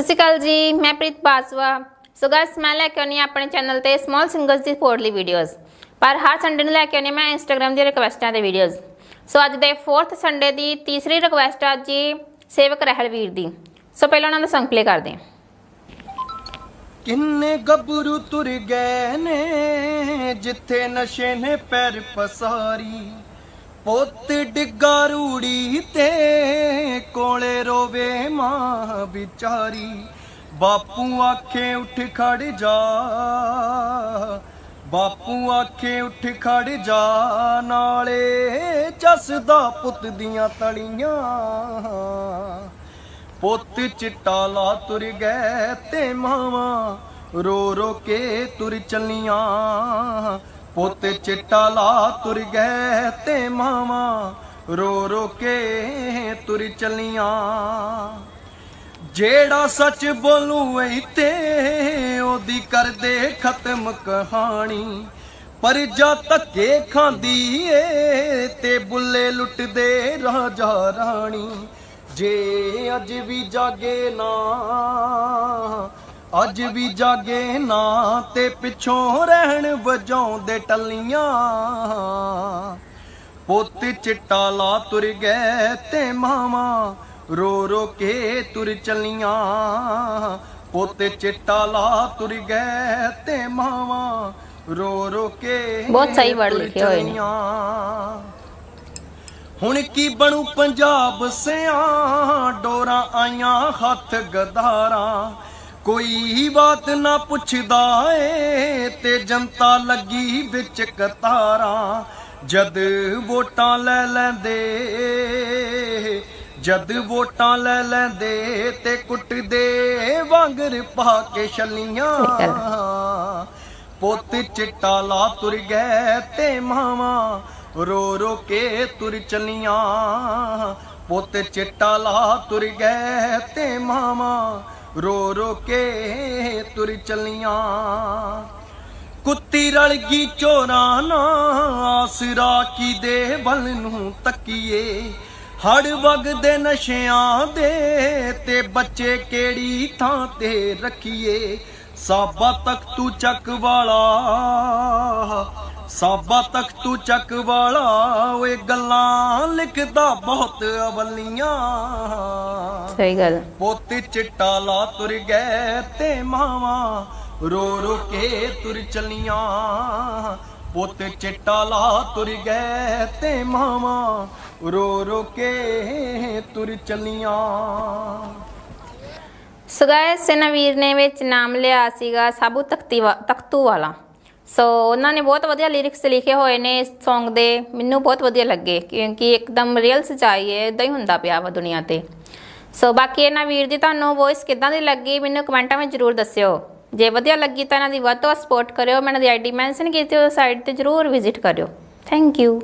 ਸਤਿ ਸ਼੍ਰੀ ਅਕਾਲ ਜੀ, ਮੈਂ ਪ੍ਰੀਤ ਬਾਸਵਾ। ਸੋ ਗਾਇਸ ਮੈਂ ਲੈ ਕੇ ਆਉਣੀ ਆਪਣੇ ਚੈਨਲ ਤੇ ਸਮਾਲ ਸਿੰਗਰਸ ਦੀ ਸਪੋਰਟਲੀ ਵੀਡੀਓਜ਼ ਪਰ ਹਰ ਸੰਡੇ ਨੂੰ ਲੈ ਕੇ ਆਉਣੀ ਮੈਂ ਇੰਸਟਾਗ੍ਰam ਦੀ ਰਿਕਵੈਸਟਾਂ ਤੇ ਵੀਡੀਓਜ਼ ਸੋ ਅੱਜ ਦੇ 4th ਸੰਡੇ ਦੀ ਤੀਸਰੀ ਰਿਕਵੈਸਟ ਆ ਜੀ ਸੇਵਕ ਰਹਿਲਵੀਰ ਦੀ। ਸੋ ਪਹਿਲਾਂ ਉਹਨਾਂ ਦਾ ਸੰਗ ਪਲੇ ਕਰਦੇ ਹਾਂ। ਕਿੰਨੇ ਗੱਭਰੂ ਤੁਰ ਗਏ ਨੇ, ਜਿੱਥੇ ਨਸ਼ੇ ਨੇ ਪੈਰ ਪਸਾਰੀ। ਪੁੱਤ ਡਿੱਗਾ ਰੂੜੀ ਤੇ ਵਿਚਾਰੀ, ਬਾਪੂ ਆਖੇ ਉੱਠ ਖੜ ਜਾ। ਬਾਪੂ ਆਖੇ ਉੱਠ ਖੜ ਜਾ, ਨਾਲੇ ਚੱਸਦਾ ਪੁੱਤ ਦੀਆਂ ਤਲੀਆਂ। ਪੁੱਤ ਚਿੱਟਾ ਲਾ ਤੁਰ ਗਏ ਤੇ ਮਾਵਾ, ਰੋ ਰੋ ਕੇ ਤੁਰ ਚੱਲੀਆਂ। ਪੁੱਤ ਚਿੱਟਾ ਲਾ ਤੁਰ ਗਏ ਤੇ ਮਾਵਾ, ਰੋ ਰੋ ਕੇ ਤੁਰ ਚੱਲੀਆਂ। ਜਿਹੜਾ ਸੱਚ ਬੋਲੂ ਇੱਥੇ, ਉਹਦੀ ਕਰਦੇ ਖਤਮ ਕਹਾਣੀ। ਪਰ ਜਾ ਧੱਕੇ ਖਾਂਦੀ ਏ, ਤੇ ਬੁੱਲੇ ਲੁੱਟਦੇ ਰਾਜਾ ਰਾਣੀ। ਜੇ ਅੱਜ ਵੀ ਜਾਗੇ ਨਾ, ਅੱਜ ਵੀ ਜਾਗੇ ਨਾ, ਤੇ ਪਿੱਛੋਂ ਰਹਿਣ ਵਜਾਉਂਦੇ ਟੱਲੀਆਂ। ਪੁੱਤ ਚਿੱਟਾ ਲਾ ਤੁਰ ਗਏ ਤੇ ਮਾਵਾ ਰੋ ਰੋ ਕੇ ਤੁਰ ਚੱਲੀਆਂ ਪੁੱਤ ਚਿੱਟਾ ਲਾ ਤੁਰ ਗਏ ਤੇ ਮਾਵਾ। ਰੋ ਰੋ ਕੇ ਬਹੁਤ ਸਹੀ ਤੁਰ ਲਿਖੇ ਹੋਏ ਨੇ। ਹੁਣ ਕੀ ਬਣੂ ਪੰਜਾਬ ਸਿਆਂ ਡੋਰਾਂ ਆਈਆਂ ਹੱਥ ਗਦਾਰਾਂ ਕੋਈ ਬਾਤ ਨਾ ਪੁੱਛਦਾ ਏ ਤੇ ਜਨਤਾ ਲੱਗੀ ਵਿੱਚ ਕਤਾਰਾਂ। ਜਦ ਵੋਟਾਂ ਲੈ ਲੈਂਦੇ ਜਦ ਵੋਟਾਂ ਲੈ ਲੈਂਦੇ ਤੇ ਕੁੱਟਦੇ ਵਾਂਗਰ ਪਾ ਕੇ ਛੱਲੀਆਂ। ਪੁੱਤ ਚਿੱਟਾ ਲਾ ਤੁਰ ਗਏ ਤੇ ਮਾਵਾ ਰੋ ਰੋ ਕੇ ਤੁਰ ਚਲੀਆਂ। ਪੁੱਤ ਚਿੱਟਾ ਲਾ ਤੁਰ ਗਏ ਤੇ ਮਾਵਾ ਰੋ ਰੋ ਕੇ ਤੁਰ ਚਲੀਆਂ। ਕੁੱਤੀ ਰਲ ਗਈ ਚੋਰਾਂ ਨਾਲ ਆਸਰਾ ਕੀ ਦੇ ਬਲ ਨੂੰ ਤੱਕੀਏ। ਹੜ ਵਗਦੇ ਨਸ਼ਿਆਂ ਦੇ ਤੇ ਬੱਚੇ ਕਿਹੜੀ ਥਾਂ ਤੇ ਰੱਖੀਏ? ਸਾਬਾ ਤੱਕ ਤੂੰ ਚੱਕ ਵਾਲਾ ਸਾਬਾ ਤੱਕ ਤੂੰ ਚੱਕ ਵਾਲਾ ਓਏ ਗੱਲਾਂ ਲਿਖਦਾ ਬਹੁਤ ਅਵਲੀਆਂ। ਸਹੀ ਗੱਲ। ਪੁੱਤ ਚਿੱਟਾ ਲਾ ਤੁਰ ਗਏ ਤੇ ਮਾਵਾ ਰੋ ਰੋ ਕੇ ਤੁਰ ਚਲੀਆਂ। ਪੁੱਤ ਚਿੱਟਾ ਲਾ ਤੁਰ ਗਏ ਤੇ ਮਾਵਾ, ਰੋ ਰੋ ਕੇ ਤੁਰ ਚਲੀਆਂ। ਸੋ ਗਾਇਸ ਨੇ ਵਿੱਚ ਨਾਮ ਲਿਆ ਸੀਗਾ ਸਾਬੂ ਤਖਤੀ ਤਖਤੂ ਵਾਲਾ ਸੋ ਉਹਨਾਂ ਨੇ ਬਹੁਤ ਵਧੀਆ ਲਿਰਿਕਸ ਲਿਖੇ ਹੋਏ ਨੇ ਇਸ Song ਦੇ। ਮੈਨੂੰ ਬਹੁਤ ਵਧੀਆ ਲੱਗੇ ਕਿਉਂਕਿ ਇੱਕਦਮ ਰੀਅਲ ਸਚਾਈ ਹੈ ਇਦਾਂ ਹੀ ਹੁੰਦਾ ਪਿਆ ਵਾ ਦੁਨੀਆ ਤੇ। ਸੋ ਬਾਕੀ ਇਹਨਾਂ ਵੀਰ ਦੀ ਤੁਹਾਨੂੰ ਵੌਇਸ ਕਿੱਦਾਂ ਦੀ ਲੱਗੀ ਮੈਨੂੰ ਕਮੈਂਟਾਂ ਵਿੱਚ ਜਰੂਰ ਦੱਸਿਓ। ਜੇ ਵਧੀਆ ਲੱਗੀ ਤਾਂ ਇਹਨਾਂ ਦੀ ਵੱਧ ਤੋਂ ਵੱਧ ਸਪੋਰਟ ਕਰਿਓ, ਮੈਂ ਇਹਨਾਂ ਦੀ ਆਈਡੀ ਮੈਂਸ਼ਨ ਕੀਤੀ ਉਹ ਸਾਈਟ ਤੇ ਜਰੂਰ ਵਿਜ਼ਿਟ ਕਰਿਓ। Thank you